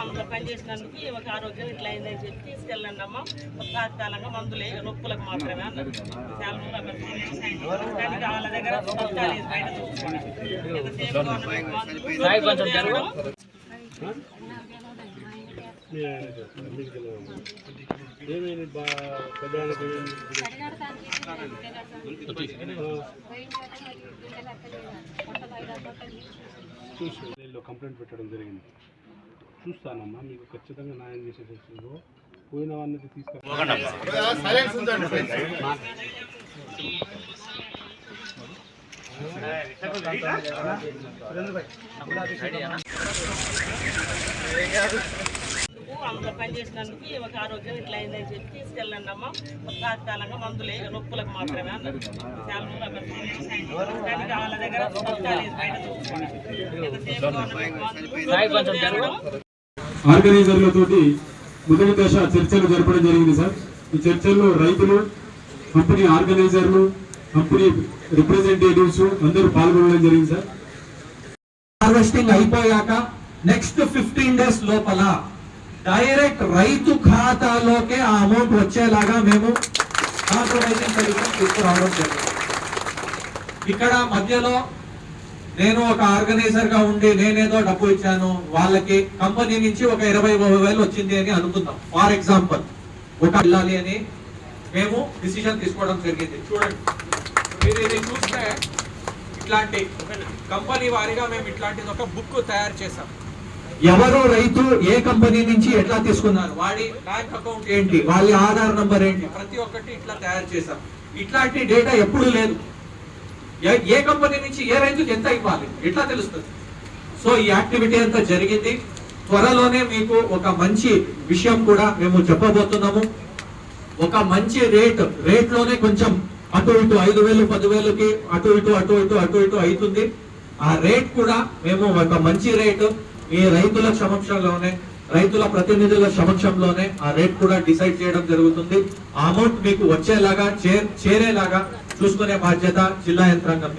అందులో పనిచేసినందుకు ఒక ఆరోగ్యం ఇట్లా అయిందని చెప్పి తీసుకెళ్ళండి అమ్మ ఒక తాత్కాలంగా మందులే నొప్పులకు మాత్రమే అన్నారు. కానీ వాళ్ళ దగ్గర బయట చూసుకోండి. ఏమైంది? చూసి కంప్లైంట్ పెట్టడం జరిగింది చూస్తానమ్మా మీకు ఖచ్చితంగా న్యాయం చేసేసేసిందో పోయిన వాళ్ళని తీసుకురా. అందులో పనిచేసినందుకు ఒక ఆరోగ్యం ఇట్లా అయిందని చెప్పి తీసుకెళ్ళండి అమ్మ ఒక తాత్కాలంగా మందులే నొప్పులకు మాత్రమే అన్నారు. కానీ వాళ్ళ దగ్గర పథకాలు లేదు, బయట చూసుకోండి. ఎంతసేపు గవర్నమెంట్ మందులు తేవడం, ఆర్గనైజర్లతోటి మొదటి దశ చర్చలు జరపడం జరిగింది సార్. ఈ చర్చల్లో రైతులు కంపెనీ ఆర్గనైజర్లు కంపెనీ రిప్రజెంటేటివ్స్ అందరూ పాల్గొనడం జరిగింది సార్. హార్వెస్టింగ్ అయిపోయాక నెక్స్ట్ ఫిఫ్టీన్ డేస్ లోపల డైరెక్ట్ రైతు ఖాతాలోకే ఆ అమౌంట్ వచ్చేలాగా మేము కాంప్రమైజింగ్ సొల్యూషన్ తీసుకురావడం జరిగింది. ఇక్కడ మధ్యలో నేను ఒక ఆర్గనైజర్గా ఉండి నేనేదో డబ్బు ఇచ్చాను వాళ్ళకి కంపెనీ నుంచి ఒక ఇరవై ముప్పై వేలు వచ్చింది అని అనుకుందాం. ఫార్ ఎగ్జాంపుల్ ఒక వెళ్ళాలి అని మేము డిసిషన్ తీసుకోవడం జరిగింది. చూడండి. మీరు ఇది చూస్తే ఇట్లాంటి కంపెనీ వారిగా మేము ఇట్లాంటిది ఒక బుక్ తయారు చేసాం ఎవరో రైతు ఏ కంపెనీ నుంచి ఎట్లా తీసుకున్నారు? వాడి బ్యాంక్ అకౌంట్ ఏంటి? వాళ్ళ ఆధార్ నంబర్ ఏంటి? ప్రతి ఒక్కటి ఇట్లా తయారు చేసాం ఇట్లాంటి డేటా ఎప్పుడు లేదు. ఏ- కంపెనీ నుంచి ఏ రైతుకి ఎంత ఇవ్వాలి? ఎట్లా తెలుస్తుంది. సో ఈ యాక్టివిటీ అంతా జరిగింది. త్వరలోనే మీకు ఒక మంచి విషయం కూడా మేము చెప్పబోతున్నాము. ఒక మంచి రేట్ రేట్లోనే కొంచెం అటు ఇటు ఐదు వేలు పదివేలకి అటు ఇటు అటు ఇటు అటు ఇటు అవుతుంది. ఆ రేట్ కూడా మేము ఒక మంచి రేటు. ఈ రైతుల సమక్షంలోనే రైతుల ప్రతినిధుల సమక్షంలోనే ఆ రేట్ కూడా డిసైడ్ చేయడం జరుగుతుంది. ఆ అమౌంట్ మీకు వచ్చేలాగా చే- చేరేలాగా చూసుకునే బాధ్యత జిల్లా యంత్రాంగం